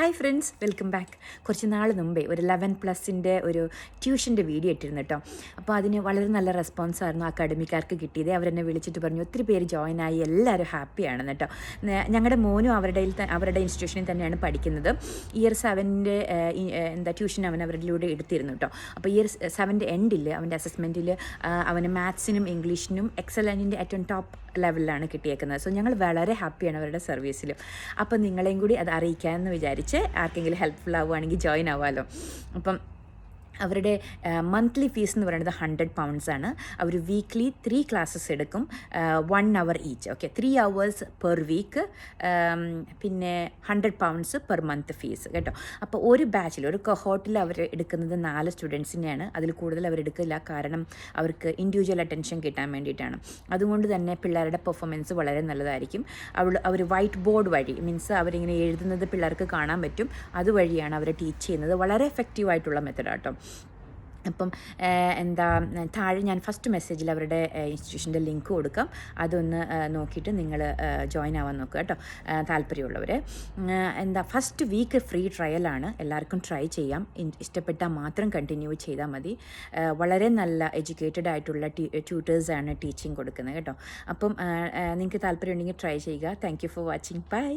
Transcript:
Hi friends welcome back കുറച്ച് നാൾ മുമ്പേ ഒരു ലെവൻ പ്ലസിന്റെ ഒരു ട്യൂഷന്റെ വീഡിയോ ഇട്ടിരുന്നു കേട്ടോ അപ്പോൾ അതിന് വളരെ നല്ല റെസ്പോൺസ് ആയിരുന്നു അക്കാഡമിക്കാർക്ക് കിട്ടിയത്. അവരെന്നെ വിളിച്ചിട്ട് പറഞ്ഞു ഒത്തിരി പേര് ജോയിൻ ആയി എല്ലാവരും ഹാപ്പിയാണെന്ന് കേട്ടോ ഞങ്ങളുടെ മോനും അവരുടെ അവരുടെ ഇൻസ്റ്റിറ്റ്യൂഷനിൽ തന്നെയാണ് പഠിക്കുന്നത്. ഇയർ സെവന്റെ എന്താ ട്യൂഷൻ അവൻ അവരിലൂടെ എടുത്തിരുന്നു കേട്ടോ അപ്പോൾ ഇയർ സെവന്റെ എൻഡിൽ അവന്റെ അസസ്മെന്റിൽ അവന് മാത്സിനും ഇംഗ്ലീഷിനും എക്സലന്റിന്റെ ഏറ്റവും ടോപ്പ് ലെവലിലാണ് കിട്ടിയേക്കുന്നത്. സോ ഞങ്ങൾ വളരെ ഹാപ്പിയാണ് അവരുടെ സർവീസിൽ അപ്പോൾ നിങ്ങളെയും കൂടി അത് അറിയിക്കാമെന്ന് വിചാരിച്ച്. ആർക്കെങ്കിലും ഹെൽപ്ഫുൾ ആവുകയാണെങ്കിൽ ജോയിൻ ആവാമല്ലോ അപ്പം അവരുടെ മന്ത്ലി ഫീസ് എന്ന് പറയുന്നത് ഹൺഡ്രഡ് പൗണ്ട്സ് ആണ്. അവർ വീക്ക്ലി ത്രീ ക്ലാസ്സസ് എടുക്കും one hour each okay three hours per week പിന്നെ hundred pounds per month fees കേട്ടോ. അപ്പോൾ ഒരു ബാച്ചിൽ ഒരു കൊഹോട്ടിൽ അവർ എടുക്കുന്നത് നാല് സ്റ്റുഡൻസിനെയാണ് അതിൽ കൂടുതൽ അവരെടുക്കില്ല കാരണം അവർക്ക് ഇൻഡിവിജ്വൽ അറ്റൻഷൻ കിട്ടാൻ വേണ്ടിയിട്ടാണ്. അതുകൊണ്ട് തന്നെ പിള്ളേരുടെ പെർഫോമൻസ് വളരെ നല്ലതായിരിക്കും. അവൾ അവർ വൈറ്റ് ബോർഡ് വഴി മീൻസ് അവരിങ്ങനെ എഴുതുന്നത് പിള്ളേർക്ക് കാണാൻ പറ്റും. അതുവഴിയാണ് അവരെ ടീച്ച് ചെയ്യുന്നത്. വളരെ എഫക്റ്റീവായിട്ടുള്ള മെത്തഡാട്ടോ അപ്പം എന്താ താഴെ ഞാൻ ഫസ്റ്റ് മെസ്സേജിൽ അവരുടെ ഇൻസ്റ്റിറ്റ്യൂഷന്റെ ലിങ്ക് കൊടുക്കാം. അതൊന്ന് നോക്കിയിട്ട് നിങ്ങൾ ജോയിൻ ആവാൻ നോക്കുക കേട്ടോ. താല്പര്യമുള്ളവർ എന്താ ഫസ്റ്റ് വീക്ക് ഫ്രീ ട്രയലാണ് എല്ലാവർക്കും ട്രൈ ചെയ്യാം. ഇഷ്ടപ്പെട്ടാൽ മാത്രം കണ്ടിന്യൂ ചെയ്താൽ മതി. വളരെ നല്ല എഡ്യൂക്കേറ്റഡ് ആയിട്ടുള്ള ട്യൂട്ടേഴ്സാണ് ടീച്ചിങ് കൊടുക്കുന്നത് കേട്ടോ. അപ്പം നിങ്ങൾക്ക് താല്പര്യം ഉണ്ടെങ്കിൽ ട്രൈ ചെയ്യുക. Thank you for watching bye